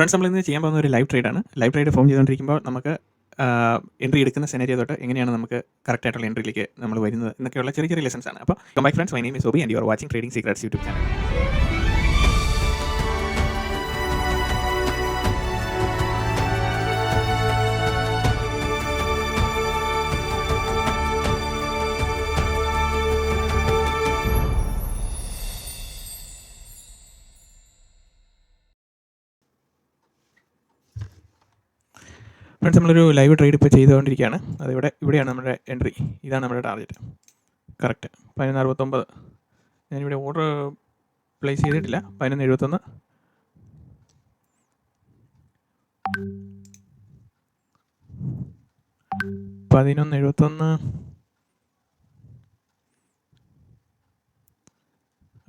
Friends നമ്മൾ ഇന്ന് ചെയ്യാൻ പോകുന്ന ഒരു ലൈവ് ട്രേഡാണ് ലൈവ് ട്രേഡ് ഫോം ചെയ്തുകൊണ്ടിരിക്കുമ്പോൾ നമുക്ക് എൻട്രി എടുക്കുന്ന സെനരിയോ തൊട്ട് എങ്ങനെയാണ് നമുക്ക് കറക്റ്റ് ആയിട്ടുള്ള എൻട്രിയിലേക്ക് നമ്മൾ വരുന്നത് എന്നൊക്കെയുള്ള ചെറിയ ചെറിയ ലെസൺസ് ആണ്. അപ്പോൾ കമ്പൈ friends my name Sobi and you are watching trading secrets YouTube channel friends നമ്മളൊരു ലൈവ് ട്രേഡ് ഇപ്പോൾ ചെയ്തുകൊണ്ടിരിക്കുകയാണ്. അതിവിടെ ഇവിടെയാണ് നമ്മുടെ എൻട്രി ഇതാണ് നമ്മുടെ ടാർഗറ്റ് കറക്റ്റ് പതിനൊന്ന് അറുപത്തൊമ്പത്. ഞാനിവിടെ ഓർഡർ പ്ലേസ് ചെയ്തിട്ടില്ല. പതിനൊന്ന് എഴുപത്തൊന്ന്. പതിനൊന്ന് എഴുപത്തൊന്ന്.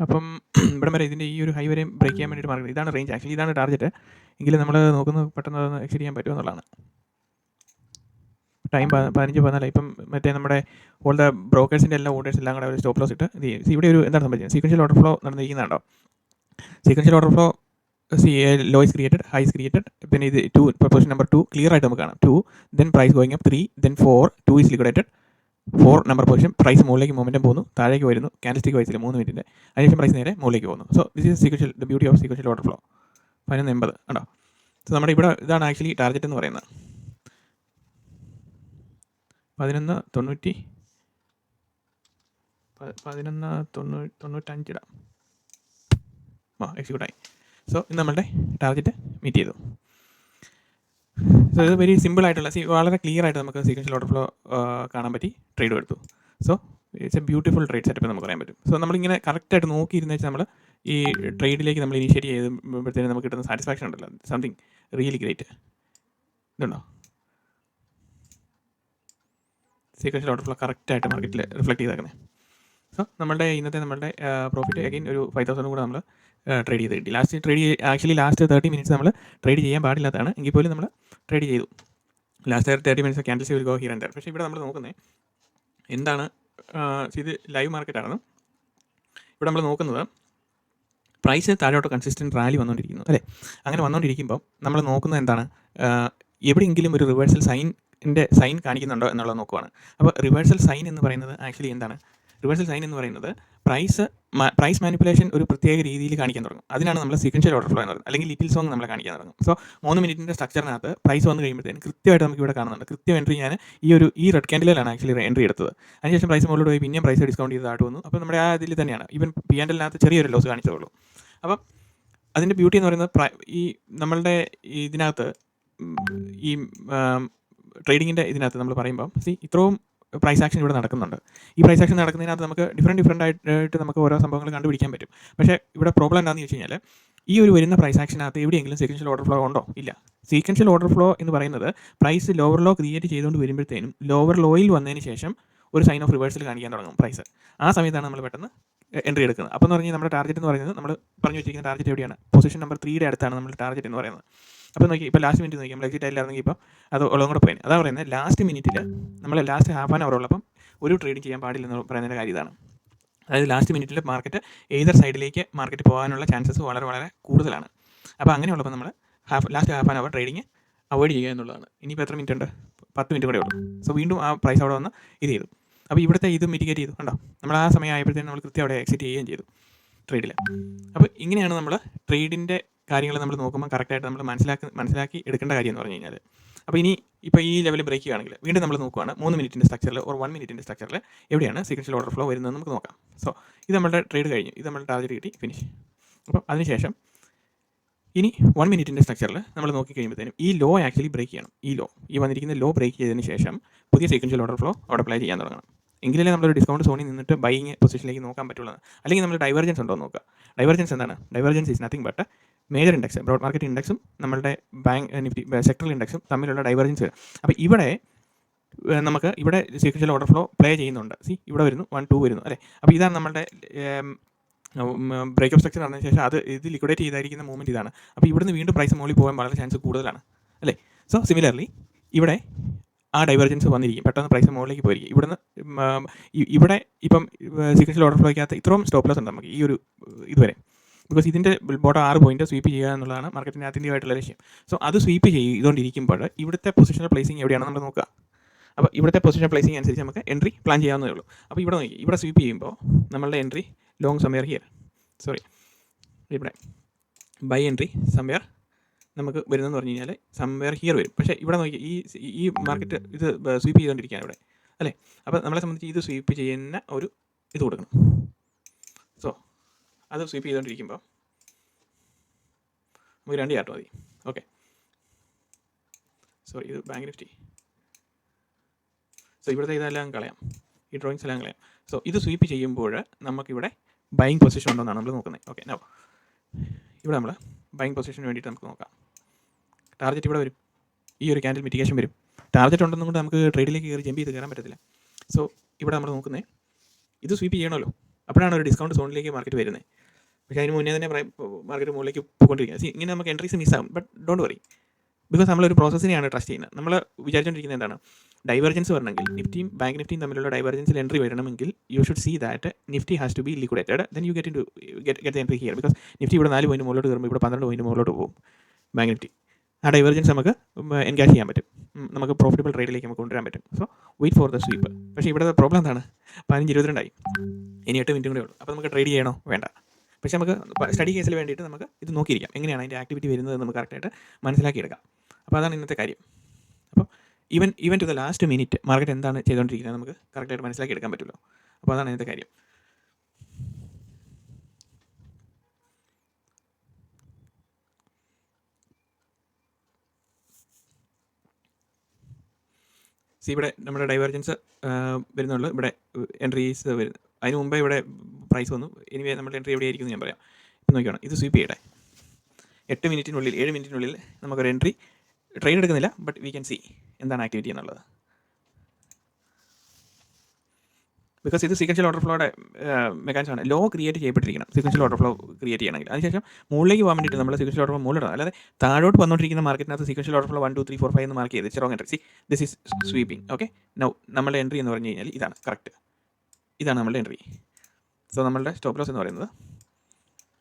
അപ്പം ഇവിടം വരെ ഇതിന്റെ ഈ ഒരു ഹൈ വരെയും ബ്രേക്ക് ചെയ്യാൻ വേണ്ടിയിട്ട് മാർഗം. ഇതാണ് റേഞ്ച് ആക്ച്വലി ഇതാണ് ടാർഗറ്റ് എങ്കിലും നമ്മൾ നോക്കുന്നത് പെട്ടെന്ന് എക്സിഡ് ചെയ്യാൻ പറ്റുമോ എന്നുള്ളതാണ് ടൈം പതിനഞ്ച് പതിനാല് ഇപ്പം മറ്റേ നമ്മുടെ ഓൾ ദ ബ്രോക്കേഴ്സിന്റെ എല്ലാ ഓർഡേഴ്സ് എല്ലാം കൂടെ ഒരു സ്റ്റോപ്പ് ലോസ് ഇട്ട്. ഇവിടെ ഒരു എന്താണ് സംഭവിച്ചത്? Sequential order flow നടന്നിരിക്കുന്നുണ്ടോ? Sequential order flow see low is created high is created പിന്നെ ഇത് two position number two clear ആയിട്ട് നമുക്ക് കാണാം. Two then price going up three then four two is liquidated four number position price മുകളിലേക്ക് momentum പോകുന്നു താഴേക്ക് വരുന്നു കാൻഡിസ്റ്റിക് വൈസിൽ മൂന്ന് മിനിറ്റിന്റെ അതിനുശേഷം പ്രൈസ് നേരെ മുകളിലേക്ക് പോകുന്നു. So this is sequential the beauty of sequential order flow പതിനൊന്ന് എൺപത് ഉണ്ടോ സോ നമ്മുടെ ഇവിടെ ഇതാണ് ആക്ച്വലി ടാർഗറ്റ് എന്ന് പറയുന്നത്. പതിനൊന്ന് തൊണ്ണൂറ്റി പതിനൊന്ന് തൊണ്ണൂ തൊണ്ണൂറ്റഞ്ചിടാം. ആ എക്സിക്യൂട്ടായി സോ ഇന്ന് നമ്മളുടെ ടാർഗറ്റ് മീറ്റ് ചെയ്തു. സോ ഇത് വെരി സിമ്പിൾ ആയിട്ടുള്ള സി വളരെ ക്ലിയർ ആയിട്ട് നമുക്ക് സീക്വൻഷ്യൽ ഓർഡർ ഫ്ലോ കാണാൻ പറ്റി. ട്രേഡ് എടുത്തു. So it's a beautiful trade setup നമുക്ക് പറയാൻ പറ്റും. സോ നമ്മളിങ്ങനെ കറക്റ്റായിട്ട് നോക്കിയിരുന്ന വെച്ചാൽ നമ്മൾ ഈ ട്രേഡിലേക്ക് നമ്മൾ ഇനീഷ്യേറ്റ് ചെയ്യുമ്പോഴത്തേനും നമുക്ക് കിട്ടുന്ന സാറ്റിസ്ഫാക്ഷൻ ഉണ്ടല്ലോ. സംതിങ് റിയലി ഗ്രേറ്റ് ഇതുണ്ടോ? സീക്വൻഷ്യൽ ഓർഡർ ഫ്ലോ കറക്റ്റായിട്ട് മാർക്കറ്റിൽ റിഫ്ലക്ട് ചെയ്തേക്കുന്നത് സോ നമ്മളുടെ ഇന്നത്തെ നമ്മളുടെ പ്രോഫിറ്റ് അഗൈൻ ഒരു ഫൈവ് തൗസൻഡ് കൂടെ നമ്മൾ ട്രേഡ് ചെയ്ത് കിട്ടി last trade actually last thirty minutes നമ്മൾ ട്രേഡ് ചെയ്യാൻ പാടില്ലാത്തതാണ്. എങ്കിൽ പോലും നമ്മൾ ട്രേഡ് ചെയ്തു. Last thirty minutes candles will go here and പക്ഷേ ഇവിടെ നമ്മൾ നോക്കുന്നത് എന്താണ് ഇത് ലൈവ് മാർക്കറ്റാണ് ഇവിടെ നമ്മൾ നോക്കുന്നത് പ്രൈസ് താഴോട്ട് കൺസിസ്റ്റന്റ് റാലി വന്നുകൊണ്ടിരിക്കുന്നു അല്ലേ? അങ്ങനെ വന്നുകൊണ്ടിരിക്കുമ്പോൾ നമ്മൾ നോക്കുന്നത് എന്താണ് എവിടെയെങ്കിലും ഒരു റിവേഴ്സൽ സൈനിന്റെ സൈൻ കാണിക്കുന്നുണ്ടോ എന്നുള്ളത് നോക്കുവാണ്. അപ്പോൾ റിവേഴ്സൽ സൈൻ എന്ന് പറയുന്നത് ആക്ച്വലി എന്താണ്? റിവേഴ്സൽ സൈൻ എന്ന് പറയുന്നത് പ്രൈസ് പ്രൈസ് മാനിപ്പുലേഷൻ ഒരു പ്രത്യേക രീതിയിൽ കാണിക്കാൻ തുടങ്ങും. അതിനാണ് നമ്മൾ സീക്വൻഷ്യൽ ഓർഡർ ഫ്ലോ എന്ന് പറയുന്നത്. അല്ലെങ്കിൽ ലിറ്റിൽ സോങ് നമ്മൾ കാണിക്കാൻ തുടങ്ങും. സോ മൂന്ന് മിനിറ്റിന്റെ സ്ട്രക്ചറിനകത്ത് പ്രൈസ് വന്ന് കഴിയുമ്പോഴത്തേന് കൃത്യമായിട്ട് നമുക്ക് ഇവിടെ കാണുന്നുണ്ട്. കൃത്യം എൻട്രി ഞാൻ ഈ ഒരു ഈ റെഡ് ക്യാൻഡിലാണ് ആക്ച്വലി എൻട്രി എടുത്തത്. അതിനുശേഷം പ്രൈസ് മുകളിലോട്ട് പോയി പിന്നെയും പ്രൈസ് ഡിസ്കൗണ്ട് ചെയ്തതായിട്ട് വന്നു. അപ്പോൾ നമ്മുടെ ആ ഇതിൽ തന്നെയാണ്. ഈവൻ പി ആൻഡലിനകത്ത് ചെറിയൊരു ലോസ് കാണിച്ചതുള്ളൂ. അപ്പം അതിന്റെ ബ്യൂട്ടി എന്ന് പറയുന്നത് ഈ നമ്മളുടെ ഇതിനകത്ത് ഈ ട്രേഡിങ്ങിന്റെ ഇതിനകത്ത് നമ്മൾ പറയുമ്പോൾ സി ഇത്രയും പ്രൈസ് ആക്ഷൻ ഇവിടെ നടക്കുന്നുണ്ട്. ഈ പ്രൈസ് ആക്ഷൻ നടക്കുന്നതിനകത്ത് നമുക്ക് ഡിഫറെന്റ് ഡിഫറെന്റ് ആയിട്ട് നമുക്ക് ഓരോ സംഭവങ്ങൾ കണ്ടുപിടിക്കാൻ പറ്റും. പക്ഷേ ഇവിടെ പ്രോബ്ലം എന്താണെന്ന് വെച്ച് കഴിഞ്ഞാൽ ഈ ഒരു വരുന്ന പ്രൈസ് ആക്ഷനകത്ത് എവിടെയെങ്കിലും സീക്വൻഷ്യൽ ഓർഡർ ഫ്ലോ ഉണ്ടോ? ഇല്ല. സീക്വൻഷ്യൽ ഓർഡർ ഫ്ലോ എന്ന് പറയുന്നത് പ്രൈസ് ലോവർ ലോ ക്രിയേറ്റ് ചെയ്തുകൊണ്ട് വരുമ്പോഴത്തേനും ലോവർ ലോയിൽ വന്നതിന് ശേഷം ഒരു സൈൻ ഓഫ് റിവേഴ്സൽ കാണിക്കാൻ തുടങ്ങും പ്രൈസ് ആ സമയത്താണ് നമ്മൾ പെട്ടെന്ന് എൻട്രി എടുക്കുന്നത്. അപ്പോൾ എന്ന് പറഞ്ഞാൽ നമ്മുടെ ടാർഗറ്റ് എന്ന് പറയുന്നത് നമ്മൾ പറഞ്ഞു വെച്ചിരിക്കുന്ന ടാർഗറ്റ് എവിടെയാണ്? പൊസിഷൻ നമ്പർ ത്രീയുടെ അടുത്താണ് നമ്മുടെ ടാർഗറ്റ് എന്ന് പറയുന്നത്. അപ്പോൾ നോക്കി ഇപ്പോൾ ലാസ്റ്റ് മിനിറ്റ് നോക്കി നമ്മൾ എക്സിറ്റ് ആയില്ലായിരുന്നെങ്കിൽ ഇപ്പം അത് ഉള്ളതും കൂടെ പോയി. അതാണ് പറയുന്നത് ലാസ്റ്റ് മിനിറ്റിൽ നമ്മൾ ലാസ്റ്റ് ഹാഫ് ആൻ അവർ ഉള്ളപ്പം ഒരു ട്രേഡിംഗ് ചെയ്യാൻ പാടില്ല എന്ന് പറയുന്നതിന്റെ കാര്യം ഇതാണ്. അതായത് ലാസ്റ്റ് മിനിറ്റിൽ മാർക്കറ്റ് ഏതർ സൈഡിലേക്ക് മാർക്കറ്റ് പോകാനുള്ള ചാൻസസ് വളരെ വളരെ കൂടുതലാണ്. അപ്പോൾ അങ്ങനെയുള്ളപ്പോൾ നമ്മൾ half last half an hour trading avoid ചെയ്യുക എന്നുള്ളതാണ്. ഇനിയിപ്പോൾ എത്ര മിനിറ്റ് ഉണ്ട്? പത്ത് മിനിറ്റ് കൂടെ ഉള്ളൂ. സോ വീണ്ടും ആ പ്രൈസ് അവിടെ വന്ന് ഇത് ചെയ്തു. അപ്പോൾ ഇവിടുത്തെ ഇത് മിറ്റിഗേറ്റ് ചെയ്തു കണ്ടോ? നമ്മൾ ആ സമയം ആയപ്പോഴത്തേനും നമ്മൾ കൃത്യം അവിടെ എക്സിറ്റ് ചെയ്യുകയും ചെയ്തു ട്രേഡിൽ അപ്പോൾ ഇങ്ങനെയാണ് നമ്മൾ ട്രേഡിന്റെ കാര്യങ്ങൾ നമ്മൾ നോക്കുമ്പോൾ കറക്റ്റായിട്ട് നമ്മൾ മനസ്സിലാക്കി മനസ്സിലാക്കി എടുക്കേണ്ട കാര്യം എന്ന് പറഞ്ഞു കഴിഞ്ഞാൽ അപ്പോൾ ഇനി ഇപ്പോൾ ഈ ലെവലിൽ ബ്രേക്ക് ചെയ്യുകയാണെങ്കിൽ വീണ്ടും നമ്മൾ നോക്കുകയാണ് മൂന്ന് മിനിറ്റിന്റെ സ്ട്രക്ചറിൽ ഓർ വൺ മിനിറ്റിന്റെ സ്ട്രക്ചറിൽ എവിടെയാണ് സീക്വൻഷ്യൽ ഓർഡർ ഫ്ലോ വരുന്നത് നമുക്ക് നോക്കാം. സോ ഇത് നമ്മുടെ ട്രേഡ് കഴിഞ്ഞു. ഇത് നമ്മുടെ ടാർഗറ്റ് കിട്ടി ഫിനിഷ് അപ്പം അതിനുശേഷം ഇനി വൺ മിനിറ്റിന്റെ സ്ട്രക്ചറിൽ നമ്മൾ നോക്കി കഴിയുമ്പോഴത്തേനും ഈ ലോ ആക്ച്വലി ബ്രേക്ക് ചെയ്യണം. ഈ ലോ ഈ വന്നിരിക്കുന്ന ലോ ബ്രേക്ക് ചെയ്തതിന് ശേഷം പുതിയ സീക്വൻഷ്യൽ ഓർഡർ ഫ്ലോ അവിടെ അപ്ലൈ ചെയ്യാൻ തുടങ്ങണം. എങ്കിലേ നമ്മളൊരു ഡിസ്കൗണ്ട് സോണിൽ നിന്നിട്ട് ബൈങ് പൊസിഷനിലേക്ക് നോക്കാൻ പറ്റുള്ളൂ. അല്ലെങ്കിൽ നമ്മൾ ഡൈവർജൻസ് ഉണ്ടോ നോക്കുക. ഡൈവർജൻസ് എന്താണ്? Divergence is nothing but major index broad market ഇൻഡെക്സും നമ്മളുടെ ബാങ്ക് നിഫ്റ്റി സെക്ടറൽ ഇൻഡെക്സും തമ്മിലുള്ള ഡൈവർജൻസ് വരും. അപ്പോൾ ഇവിടെ നമുക്ക് ഇവിടെ സീക്വൻഷ്യൽ ഓർഡർ ഫ്ലോ പ്ലേ ചെയ്യുന്നുണ്ട്. സി ഇവിടെ വരുന്നു വൺ ടു വരുന്നു അല്ലേ? അപ്പോൾ ഇതാണ് നമ്മളുടെ ബ്രേക്ക് ഓഫ് സ്ട്രക്ചർ നടന്നതിന് ശേഷം അത് ഇത് ലിക്വിഡേറ്റ് ചെയ്തായിരിക്കുന്ന മൂവ്മെന്റ് ഇതാണ്. അപ്പോൾ ഇവിടുന്ന് വീണ്ടും പ്രൈസ് മുകളിൽ പോകാൻ വളരെ ചാൻസ് കൂടുതലാണ് അല്ലേ? സോ സിമിലർലി ഇവിടെ ആ ഡൈവർജൻസ് വന്നിരിക്കും. പെട്ടെന്ന് പ്രൈസ് മുകളിലേക്ക് പോയിരിക്കും. ഇവിടുന്ന് ഇവിടെ ഇപ്പം സീക്വൻഷ്യൽ ഓർഡർ ഫ്ലോയ്ക്കകത്ത് ഇത്രയും സ്റ്റോപ്പ് ലോസ് ഉണ്ട് നമുക്ക് ഈ ഒരു ഇതുവരെ ബിക്കോസ് ഇതിന്റെ ബോട്ടം ആറ് പോയിന്റ് സ്വീപ്പ് ചെയ്യുക എന്നുള്ളതാണ് മാർക്കറ്റിന്റെ ആത്യന്തികമായിട്ടുള്ള ലക്ഷ്യം. സോ അത് സ്വീപ്പ് ചെയ്തുകൊണ്ടിരിക്കുമ്പോൾ ഇവിടുത്തെ പൊസിഷണൽ പ്ലേസിംഗ് എവിടെയാണെന്ന് നമ്മൾ നോക്കുക. അപ്പോൾ ഇവിടുത്തെ പൊസിഷൻ പ്ലേസിംഗ് അനുസരിച്ച് നമുക്ക് എൻട്രി പ്ലാൻ ചെയ്യാവുന്നതേ ഉള്ളൂ. അപ്പോൾ ഇവിടെ നോക്കി ഇവിടെ സ്വീപ്പ് ചെയ്യുമ്പോൾ നമ്മളുടെ entry long somewhere here sorry ഇവിടെ ബൈ എൻട്രി സമയർ നമുക്ക് വരുന്നതെന്ന് പറഞ്ഞു കഴിഞ്ഞാൽ സംവെയർ ഹിയർ വരും. പക്ഷേ ഇവിടെ നോക്കി ഈ ഈ മാർക്കറ്റ് ഇത് സ്വീപ്പ് ചെയ്തുകൊണ്ടിരിക്കുകയാണ് ഇവിടെ. അല്ലേ? അപ്പോൾ നമ്മളെ സംബന്ധിച്ച് ഇത് സ്വീപ്പ് ചെയ്യുന്ന ഒരു ഇത് കൊടുക്കണം. സോ അത് സ്വീപ്പ് ചെയ്തുകൊണ്ടിരിക്കുമ്പോൾ നമുക്ക് രണ്ട് ചാർട്ട് മതി. ഓക്കെ സോറി ഇത് ബാങ്ക് നിഫ്റ്റി സോ ഇവിടുത്തെ ഇതെല്ലാം കളയാം. ഈ ഡ്രോയിങ്സ് എല്ലാം കളയാം. സോ ഇത് സ്വീപ്പ് ചെയ്യുമ്പോൾ നമുക്കിവിടെ ബൈങ് പൊസിഷൻ ഉണ്ടോന്നാണ് നമ്മൾ നോക്കുന്നത്. ഓക്കെ നോ ഇവിടെ നമ്മൾ ബൈങ് പൊസിഷന് വേണ്ടിയിട്ട് നമുക്ക് നോക്കാം. ടാർഗറ്റ് ഇവിടെ വരും. ഈ ഒരു ക്യാൻഡിൽ മിറ്റിഗേഷൻ വരും. ടാർഗറ്റ് ഉണ്ടെന്നും കൊണ്ട് നമുക്ക് ട്രേഡിലേക്ക് കയറി ജമ്പ് ചെയ്ത് കയറാൻ പറ്റത്തില്ല. സോ ഇവിടെ നമ്മൾ നോക്കുന്നത് ഇത് സ്വീപ്പ് ചെയ്യണമല്ലോ. അപ്പോഴാണ് ഒരു ഡിസ്കൗണ്ട് സോണിലേക്ക് മാർക്കറ്റ് വരുന്നത്. പക്ഷേ അതിന് മുന്നേ തന്നെ മാർക്കറ്റ് മുകളിലേക്ക് പോയിക്കൊണ്ടിരിക്കുക ഇങ്ങനെ നമുക്ക് എൻട്രീസ് മിസ്സാകും ബട്ട് ഡോണ്ട് വറി ബിക്കോസ് നമ്മളൊരു പ്രോസസ്സിനെയാണ് ട്രസ്റ്റ് ചെയ്യുന്നത്. നമ്മൾ വിചാരിച്ചുകൊണ്ടിരിക്കുന്നത് എന്താണ്? ഡൈവർജൻസ് വരണമെങ്കിൽ നിഫ്റ്റിയും ബാങ്ക് നിഫ്റ്റിയും തമ്മിലുള്ള ഡൈവർജൻസിൽ എൻട്രി വരണമെങ്കിൽ you should see that Nifty has to be liquidated then you get in to get get entry here because Nifty ഇവിടെ നാല് പോയിന്റ് മുകളിലോട്ട് കയറുമ്പോൾ ഇവിടെ പന്ത്രണ്ട് പോയിന്റ് മുകളിലോട്ട് പോകും ബാങ്ക് നിഫ്റ്റി ആ ഡൈവർജൻസ് നമുക്ക് എൻകാഷ് ചെയ്യാൻ പറ്റും. നമുക്ക് പ്രോഫിറ്റബിൾ ട്രേഡിലേക്ക് നമുക്ക് കൊണ്ടുവരാൻ പറ്റും. So wait for the sweep പക്ഷേ ഇവിടെ പ്രോബ്ലം എന്താണ്? പതിനഞ്ച് ഇരുപത്തിരണ്ടായി. ഇനി എട്ട് മിനിറ്റും കൂടെ ഉള്ളൂ. അപ്പോൾ നമുക്ക് ട്രേഡ് ചെയ്യണോ? വേണ്ട. പക്ഷേ നമുക്ക് സ്റ്റഡി കേസിൽ വേണ്ടിയിട്ട് നമുക്ക് ഇത് നോക്കിയിരിക്കാം. എങ്ങനെയാണ് അതിന്റെ ആക്ടിവിറ്റി വരുന്നത് നമുക്ക് കറക്റ്റായിട്ട് മനസ്സിലാക്കിയെടുക്കാം. അപ്പോൾ അതാണ് ഇന്നത്തെ കാര്യം. അപ്പോൾ even even to the last minute market എന്താണ് ചെയ്തുകൊണ്ടിരിക്കുന്നത് നമുക്ക് കറക്റ്റായിട്ട് മനസ്സിലാക്കി എടുക്കാൻ പറ്റുമല്ലോ. അപ്പോൾ അതാണ് ഇന്നത്തെ കാര്യം. സി ഇവിടെ നമ്മുടെ ഡൈവേർജൻസ് വരുന്നുള്ളൂ. ഇവിടെ എൻട്രീസ് വരുന്നു. അതിന് മുമ്പേ ഇവിടെ പ്രൈസ് വന്നു. ഇനി നമ്മുടെ എൻട്രി എവിടെയായിരിക്കും എന്ന് ഞാൻ പറയാം. ഇപ്പം നോക്കിയാണ് ഇത് സ്വീപ്പ് ചെയ്യട്ടെ. എട്ട് മിനിറ്റിനുള്ളിൽ ഏഴ് മിനിറ്റിനുള്ളിൽ നമുക്കൊരു എൻട്രി ട്രെയിൻ എടുക്കുന്നില്ല ബട്ട് വി ക്യാൻ സി എന്താണ് ആക്ടിവിറ്റി എന്നുള്ളത്. ബിക്കോസ് ഇത് സീക്വൻഷ്യൽ ഓർഡർ ഫ്ലോയുടെ മെക്കാനിസം ആണ്. ലോ ക്രിയേറ്റ് ചെയ്യപ്പെട്ടിരിക്കണം. സീക്വൻഷ്യൽ ഓർഡർ ഫ്ലോ ക്രിയേറ്റ് ചെയ്യണമെങ്കിൽ. അതിനുശേഷം മുകളിലേക്ക് പോകാൻ വേണ്ടിയിട്ട് നമ്മൾ സീക്വൻഷ്യൽ ഓർഡർ ഫ്ലോ മുകളിലാണ് അല്ലാതെ താഴോട്ട് വന്നുകൊണ്ടിരിക്കുന്ന മാർക്കറ്റിനകത്ത് sequential order flow one two three four five എന്ന് മാർക്ക് ചെയ്ത് wrong entry see this is sweeping okay now നമ്മുടെ എൻട്രി എന്ന് പറഞ്ഞു കഴിഞ്ഞാൽ ഇതാണ്. കറക്റ്റ് ഇതാണ് നമ്മളുടെ എൻട്രി സോ നമ്മളുടെ സ്റ്റോപ്പ് ലോസ് എന്ന് പറയുന്നത്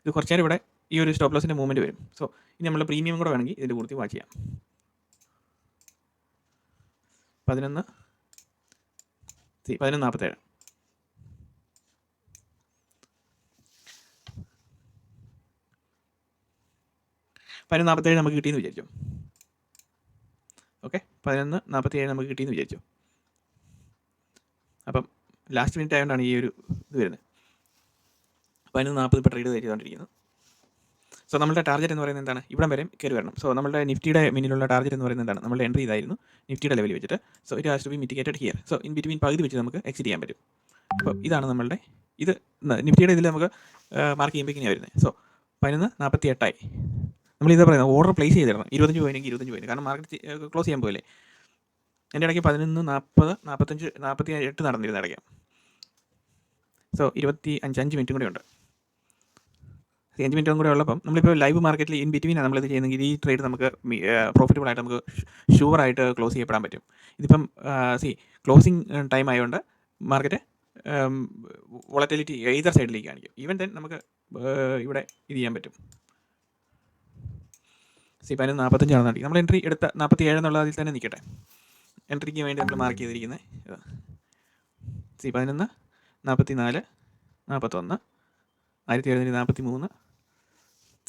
ഇത് കുറച്ച് നേരം ഇവിടെ ഈ ഒരു സ്റ്റോപ്പ് ലോസിന്റെ മൂവ്മെന്റ് വരും. സോ ഇനി നമ്മൾ പ്രീമിയം കൂടെ വേണമെങ്കിൽ ഇതിന്റെ കൂടുതൽ വാച്ച് ചെയ്യാം. പതിനൊന്ന് പതിനൊന്ന് നാൽപ്പത്തേഴ് പതിനൊന്ന് നാൽപ്പത്തേഴ് നമുക്ക് കിട്ടിയെന്ന് വിചാരിച്ചു ഓക്കെ പതിനൊന്ന് നാൽപ്പത്തി ഏഴ് നമുക്ക് കിട്ടിയെന്ന് വിചാരിച്ചു ലാസ്റ്റ് മിനിറ്റ് ആയതുകൊണ്ടാണ് ഈ ഒരു ഇത് വരുന്നത്. പതിനൊന്ന് നാൽപ്പത് ഇപ്പോൾ ട്രേഡ് ചെയ്തുകൊണ്ടിരിക്കുന്നത് സോ നമ്മുടെ ടാർഗറ്റ് എന്ന് പറയുന്നത് എന്താണ്? ഇവിടെ വരെ കയറി വരണം. സോ നമ്മുടെ നിഫ്റ്റിയുടെ മുന്നിലുള്ള ടാർഗറ്റ് എന്ന് പറയുന്നത് എന്താണ്? നമ്മുടെ എൻട്രി ഇതായിരുന്നു. നിഫ്റ്റിയുടെ ലെവലിൽ വെച്ചിട്ട്. So it has to be mitigated here so in between പകുതി വെച്ച് നമുക്ക് എക്സിറ്റ് ചെയ്യാൻ പറ്റും. അപ്പോൾ ഇതാണ് നമ്മളുടെ ഇത്. നിഫ്റ്റിയുടെ ഇതിൽ നമുക്ക് മാർക്ക് ചെയ്യുമ്പോൾ ഇങ്ങനെ വരുന്നത്. സോ പതിനൊന്ന് നാൽപ്പത്തി എട്ടായി നമ്മൾ ഇതാ പറയുന്നത് ഓർഡർ പ്ലേസ് ചെയ്തിടണം. ഇരുപത്തഞ്ച് പോയിനെങ്കിൽ ഇരുപത്തഞ്ച് പോയിന് കാരണം മാർക്കറ്റ് ക്ലോസ് ചെയ്യാൻ പോയില്ലേ എന്റെ ഇടയ്ക്ക് പതിനൊന്ന് നാൽപ്പത് നാൽപ്പത്തഞ്ച് നാൽപ്പത്തി എട്ട് നടന്നിരുന്ന ഇടയ്ക്ക്. സോ ഇരുപത്തി അഞ്ച് അഞ്ച് മിനിറ്റും കൂടെ ഉണ്ട്. അഞ്ച് മിനിറ്റും കൂടെ ഉള്ളപ്പം നമ്മളിപ്പോൾ ലൈവ് മാർക്കറ്റിൽ ഇൻ ബിറ്റ്വീനാണ് നമ്മളിത് ചെയ്യുന്നെങ്കിൽ ഈ ട്രേഡ് നമുക്ക് പ്രോഫിറ്റബിൾ ആയിട്ട് നമുക്ക് ഷുവറായിട്ട് ക്ലോസ് ചെയ്യപ്പെടാൻ പറ്റും. ഇതിപ്പം സി ക്ലോസിങ് ടൈം ആയതുകൊണ്ട് മാർക്കറ്റ് വോളറ്റിലിറ്റി ഏതർ സൈഡിലേക്ക് കാണിക്കും. ഈവൻ ദെൻ നമുക്ക് ഇവിടെ ഇത് ചെയ്യാൻ പറ്റും. സി പതിനൊന്ന് നാൽപ്പത്തഞ്ചാണ് നടത്തി നമ്മൾ എൻട്രി എടുത്ത നാൽപ്പത്തി ഏഴ് എന്നുള്ള അതിൽ തന്നെ നിൽക്കട്ടെ. എൻട്രിക്ക് വേണ്ടി നമ്മൾ മാർക്ക് ചെയ്തിരിക്കുന്നത് സി പതിനൊന്ന് നാൽപ്പത്തി നാല് നാൽപ്പത്തൊന്ന് ആയിരത്തി എഴുന്നൂറ്റി നാൽപ്പത്തി മൂന്ന്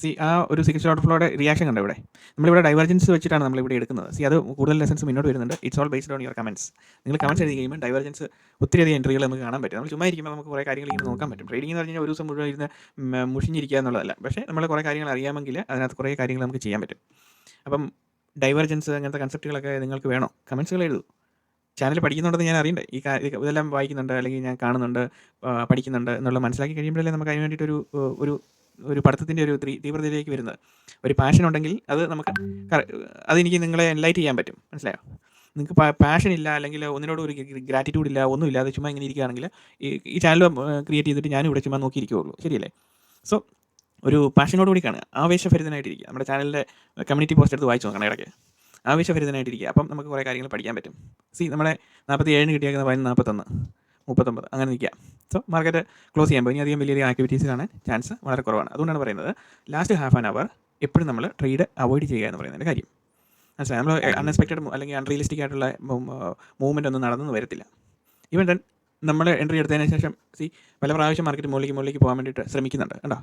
സി ആ ഒരു സിക്സ് ഡോട്ട് ഫ്ലോയുടെ റിയാക്ഷൻ കണ്ടോ ഇവിടെ? നമ്മളിവിടെ ഡൈവർജൻസ് വെച്ചിട്ടാണ് നമ്മളിവിടെ എടുക്കുന്നത്. സി അത് കൂടുതൽ ലെസൻസ് മുന്നോട്ട് വരുന്നുണ്ട്. It's all based on your comments നിങ്ങൾ കമൻസ് എഴുതി കഴിയുമ്പോൾ ഡൈവർജൻസ് ഒത്തിരിയധികം എൻട്രികൾ നമുക്ക് കാണാൻ പറ്റും. നമ്മൾ ചുമ്മാ ഇരിക്കുമ്പോൾ നമുക്ക് കുറേ കാര്യങ്ങൾ ഇങ്ങനെ നോക്കാൻ പറ്റും. ട്രേഡിംഗ് എന്ന് പറഞ്ഞാൽ ഒരു ദിവസം മുഴുവൻ ഇരുന്ന് മുഷിഞ്ഞിരിക്കുക എന്നുള്ളതല്ല. പക്ഷേ നമ്മൾ കുറേ കാര്യങ്ങൾ അറിയാമെങ്കിൽ അതിനകത്ത് കുറേ കാര്യങ്ങൾ നമുക്ക് ചെയ്യാൻ പറ്റും. അപ്പം ഡൈവർജൻസ് അങ്ങനത്തെ കൺസെപ്റ്റുകളൊക്കെ നിങ്ങൾക്ക് വേണോ? കമൻസുകൾ എഴുതൂ. ചാനൽ പഠിക്കുന്നുണ്ടെന്ന് ഞാൻ അറിയണ്ട. ഈ ഇതെല്ലാം വായിക്കുന്നുണ്ട് അല്ലെങ്കിൽ ഞാൻ കാണുന്നുണ്ട് പഠിക്കുന്നുണ്ട് എന്നുള്ളത് മനസ്സിലാക്കി കഴിയുമ്പോഴല്ലേ നമുക്ക് അതിന് വേണ്ടിയിട്ടൊരു ഒരു ഒരു പഠിത്തത്തിന്റെ ഒരു തീവ്രതയിലേക്ക് വരുന്നത്. ഒരു പാഷൻ ഉണ്ടെങ്കിൽ അത് നമുക്ക് അതെനിക്ക് നിങ്ങളെ എൻലൈറ്റ് ചെയ്യാൻ പറ്റും. മനസ്സിലായോ? നിങ്ങൾക്ക് പാഷൻ ഇല്ല അല്ലെങ്കിൽ ഒന്നിനോട് ഒരു ഗ്രാറ്റിറ്റ്യൂഡ് ഇല്ല ഒന്നും ഇല്ലാതെ ചുമ്മാ ഇങ്ങനെ ഇരിക്കുകയാണെങ്കിൽ ഈ ചാനൽ ക്രിയേറ്റ് ചെയ്തിട്ട് ഞാനും ഇവിടെ ചുമ്മാ നോക്കിയിരിക്കുകയുള്ളൂ. ശരിയല്ലേ? സോ ഒരു പാഷനോട് കൂടി കാണുക. ആവേശഭരിതനായിട്ടിരിക്കുക. നമ്മുടെ ചാനലിന്റെ കമ്മ്യൂണിറ്റി പോസ്റ്റ് എടുത്ത് വായിച്ചു നോക്കണം ഇടയ്ക്ക്. ആവേശഭരിതനായിട്ടിരിക്കുക അപ്പം നമുക്ക് കുറേ കാര്യങ്ങൾ പഠിക്കാൻ പറ്റും. സി നമ്മളെ നാൽപ്പത്തി ഏഴിന് കിട്ടിയേക്കുന്ന പതിനൊന്ന് നാൽപ്പത്തൊന്ന് മുപ്പത്തൊമ്പത് അങ്ങനെ നിൽക്കുക. സോ മാർക്കറ്റ് ക്ലോസ് ചെയ്യുമ്പോൾ ഇനി അധികം വലിയ വലിയ ആക്ടിവിറ്റീസ് കാണാൻ ചാൻസ് വളരെ കുറവാണ്. അതുകൊണ്ടാണ് പറയുന്നത് ലാസ്റ്റ് ഹാഫ് ആൻ അവർ എപ്പോഴും നമ്മൾ ട്രേഡ് അവോയ്ഡ് ചെയ്യുക എന്ന് പറയുന്നതിന്റെ കാര്യം. മനസ്സിലായി? നമ്മൾ അൺഎക്സ്പെക്റ്റഡ് അല്ലെങ്കിൽ അൺറിയലിസ്റ്റിക് ആയിട്ടുള്ള മൂവ്മെന്റ് ഒന്നും നടന്നു വരത്തില്ല. ഈവൻ ദെൻ നമ്മൾ എൻട്രി എടുത്തതിന് ശേഷം സി പല പ്രാവശ്യം മാർക്കറ്റ് മുകളിലേക്ക് മുകളിലേക്ക് പോകാൻ വേണ്ടിയിട്ട് ശ്രമിക്കുന്നുണ്ട്. കണ്ടോ?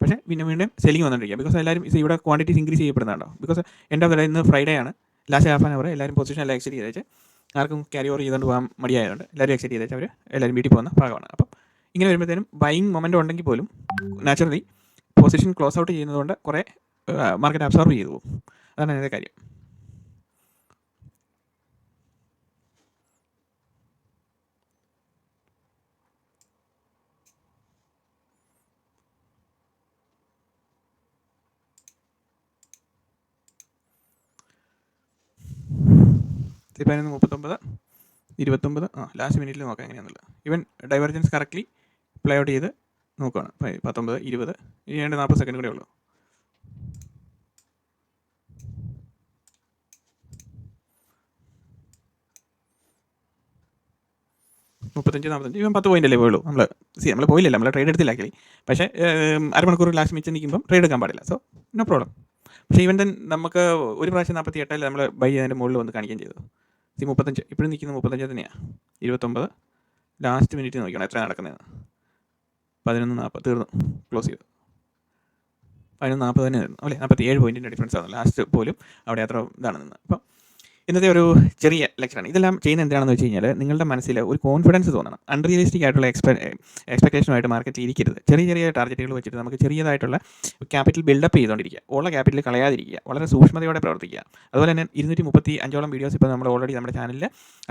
പക്ഷേ പിന്നെ വീണ്ടും സെല്ലിംഗ് വന്നുകൊണ്ടിരിക്കുക ബിക്കോസ് എല്ലാവരും ഇവിടെ ക്വാണ്ടിറ്റീസ് ഇൻക്രീസ് ചെയ്യപ്പെടുന്നുണ്ടോ ബിക്കോസ് എന്റെ ഓഫ് ഇന്ന് ഫ്രൈഡേ ആണ്. ലാസ്റ്റ് ഹാഫ് ആൻ അവർ എല്ലാവരും പൊസിഷൻ എല്ലാം എക്സിറ്റ് ചെയ്തേച്ച് ആർക്കും ക്യാരി ഓവർ ചെയ്തുകൊണ്ട് പോകാൻ മടിയായതുകൊണ്ട് എല്ലാവരും എക്സിറ്റ് ചെയ്തേച്ച് അവർ എല്ലാവരും വീട്ടിൽ പോകുന്ന ഭാഗമാണ്. അപ്പം ഇങ്ങനെ വരുമ്പോഴത്തേനും ബൈങ് മൊമെന്റ് ഉണ്ടെങ്കിൽ പോലും നാച്ചുറലി പൊസിഷൻ ക്ലോസ് ഔട്ട് ചെയ്യുന്നതുകൊണ്ട് കുറേ മാർക്കറ്റ് അബ്സോർവ് ചെയ്തു പോകും. അതാണ് അതിന്റെ കാര്യം. പതിനൊന്ന് മുപ്പത്തൊമ്പത് ഇരുപത്തൊമ്പത് ആ ലാസ്റ്റ് മിനിറ്റിൽ നോക്കാം എങ്ങനെയാണെന്നുള്ളത് ഇവൻ ഡൈവർജൻസ് കറക്റ്റ്ലി പ്ലേ ഔട്ട് ചെയ്ത് നോക്കുകയാണ് പത്തൊമ്പത് ഇരുപത് ഇനി രണ്ട് നാൽപ്പത് സെക്കൻഡ് കൂടെ ഉള്ളൂ. മുപ്പത്തഞ്ച് നാൽപ്പത്തഞ്ച് ഇവൻ പത്ത് പോയിന്റ് അല്ലേ പോയുള്ളൂ. നമ്മൾ സി നമ്മൾ പോയില്ലല്ലോ നമ്മൾ ട്രേഡ് എടുത്തില്ല ആക്ച്വലി പക്ഷേ അരമണിക്കൂർ ലാസ്റ്റ് മിച്ച് നിൽക്കുമ്പോൾ ട്രേഡ് എടുക്കാൻ പാടില്ല. സോ നോ പ്രോബ്ലം പക്ഷേ ഇവൻ തന്നെ നമുക്ക് ഒരു പ്രാവശ്യം നാൽപ്പത്തി എട്ടല്ലേ നമ്മൾ ബൈ ചെയ്തതിന്റെ മുകളിൽ വന്ന് കാണിക്കുകയും ചെയ്തു. സി മുപ്പത്തഞ്ച് ഇപ്പോഴും നിൽക്കുന്നത് മുപ്പത്തഞ്ച് തന്നെയാണ് ഇരുപത്തൊമ്പത്. ലാസ്റ്റ് മിനിറ്റ് നോക്കണം എത്ര നടക്കുന്നതെന്ന്. പതിനൊന്ന് നാൽപ്പത് തീർന്നു. ക്ലോസ് ചെയ്തു. പതിനൊന്ന് നാൽപ്പത് തന്നെ ആയിരുന്നു അല്ലേ? നാൽപ്പത്തി ഏഴ് പോയിന്റിന്റെ ഡിഫറൻസ് ആണ് ലാസ്റ്റ് പോലും അവിടെ അത്ര ഇതാണ് നിന്ന് അപ്പം ഇന്നത്തെ ഒരു ചെറിയ ലെക്ചറാണ് ഇതെല്ലാം ചെയ്യുന്ന എന്താണെന്ന് വെച്ച് കഴിഞ്ഞാൽ നിങ്ങളുടെ മനസ്സിൽ ഒരു കോൺഫിഡൻസ് തോന്നണം. അൺറിയലിസ്റ്റിക് ആയിട്ടുള്ള എക്സ്പെ എക്സ്പെക്ടേഷനുമായിട്ട് മാർക്കറ്റ് ഇരിക്കരുത്. ചെറിയ ചെറിയ ടാർഗറ്റുകൾ വെച്ചിട്ട് നമുക്ക് ചെറിയതായിട്ടുള്ള ക്യാപിറ്റൽ ബിൽഡപ്പ് ചെയ്തുകൊണ്ടിരിക്കുക. ഉള്ള ക്യാപിറ്റൽ കളയാതിരിക്കുക. വളരെ സൂക്ഷ്മതയോടെ പ്രവർത്തിക്കുക. അതുപോലെ തന്നെ ഇരുന്നൂറ്റി മുപ്പത്തി അഞ്ചോളം വീഡിയോസ് ഇപ്പോൾ നമ്മൾ ഓൾറെഡി നമ്മുടെ ചാനലിൽ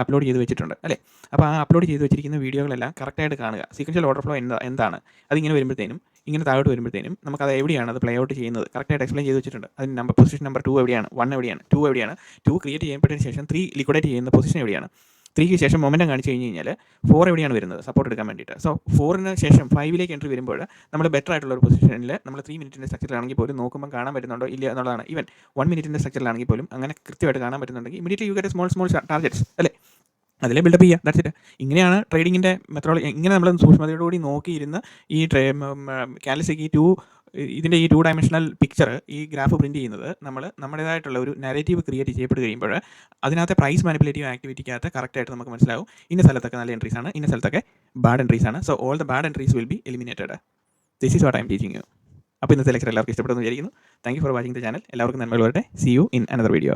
അപ്ലോഡ് ചെയ്ത് വെച്ചിട്ടുണ്ട്. അല്ലേ? അപ്പോൾ ആ അപ്ലോഡ് ചെയ്ത് വെച്ചിരിക്കുന്ന വീഡിയോകളെല്ലാം കറക്റ്റായിട്ട് കാണുക. സീക്വൻഷ്യൽ ഓർഡർ ഫ്ലോ എന്താ എന്താണ്? അതിങ്ങനെ വരുമ്പോഴത്തേനും ഇങ്ങനെ താഴോട്ട് വരുമ്പോഴത്തേനും നമുക്ക് അത് എവിടെയാണ് അത് പ്ലേ ഔട്ട് ചെയ്യുന്നത്? കറക്റ്റായിട്ട് എക്സ്പ്ലെയിൻ ചെയ്ത് വെച്ചിട്ടുണ്ട്. അതിന് നമ്പർ പൊസിഷൻ നമ്പർ ടു എവിടെയാണ്? വൺ എവിടെയാണ്? ടു എവിടെയാണ്? ടു ക്രിയേറ്റ് ചെയ്യപ്പെട്ടതിന് ശേഷം ത്രീ ലിക്വിഡേറ്റ് ചെയ്യുന്ന പൊസിഷൻ എവിടെയാണ്? ത്രീക്ക് ശേഷം മൊമെന്റം കാണിച്ച് കഴിഞ്ഞ് കഴിഞ്ഞാൽ ഫോർ എവിടെയാണ് വരുന്നത്? സപ്പോർട്ട് എടുക്കാൻ വേണ്ടിയിട്ട്. സോ ഫോറിന് ശേഷം ഫൈവിലേക്ക് എൻട്രി വരുമ്പോൾ നമ്മൾ ബെറ്റർ ആയിട്ടുള്ള ഒരു പൊസിഷനിൽ നമ്മൾ ത്രീ മിനിറ്റിന്റെ സ്ട്രക്ചറിലാണെങ്കിൽ പോലും നോക്കുമ്പോൾ കാണാൻ പറ്റുന്നുണ്ടോ? ഇല്ല എന്നുള്ളതാണ്. ഈവൻ വൺ മിനിറ്റിന്റെ സ്ട്രക്ചറിലാണെങ്കിൽ പോലും അങ്ങനെ കൃത്യമായിട്ട് കാണാൻ പറ്റുന്നുണ്ടെങ്കിൽ immediately you get small small targets അല്ലേ? അതിലെ ബിൽഡപ്പ് ചെയ്യുക ദാറ്റ്സ് ഇറ്റ് ഇങ്ങനെയാണ് ട്രേഡിങ്ങിന്റെ മെത്തഡോളജി ഇങ്ങനെ നമ്മൾ സൂക്ഷ്മതയോടുകൂടി നോക്കിയിരുന്ന് ഈ ട്രേ കാലിസിക്ക് ഈ ടു ഇതിന്റെ ഈ ടു ഡയമെൻഷണൽ പിക്ചർ ഈ ഗ്രാഫ് പ്രിന്റ് ചെയ്യുന്നത് നമ്മൾ നമ്മുടേതായിട്ടുള്ള ഒരു നെറേറ്റീവ് ക്രിയേറ്റ് ചെയ്യപ്പെട്ട് കഴിയുമ്പോൾ അതിനകത്തെ പ്രൈസ് മാനിപ്പുലേറ്റീവ് ആക്ടിവിറ്റിക്കകത്ത് കറക്റ്റായിട്ട് നമുക്ക് മനസ്സിലാവും. ഇന്ന സ്ഥലത്തൊക്കെ നല്ല എൻട്രീസ് ആണ് ഇന്ന സ്ഥലത്തൊക്കെ ബാഡ് എൻട്രീസ് ആണ്. So all the bad entries will be eliminated this is what I teaching you അപ്പോൾ ഇന്നത്തെ ലെക്ചർ എല്ലാവർക്കും ഇഷ്ടപ്പെടുന്നു വിചാരിക്കുന്നു. Thank you for watching the channel എല്ലാവർക്കും നന്മകൾ വരട്ടെ. See you in another video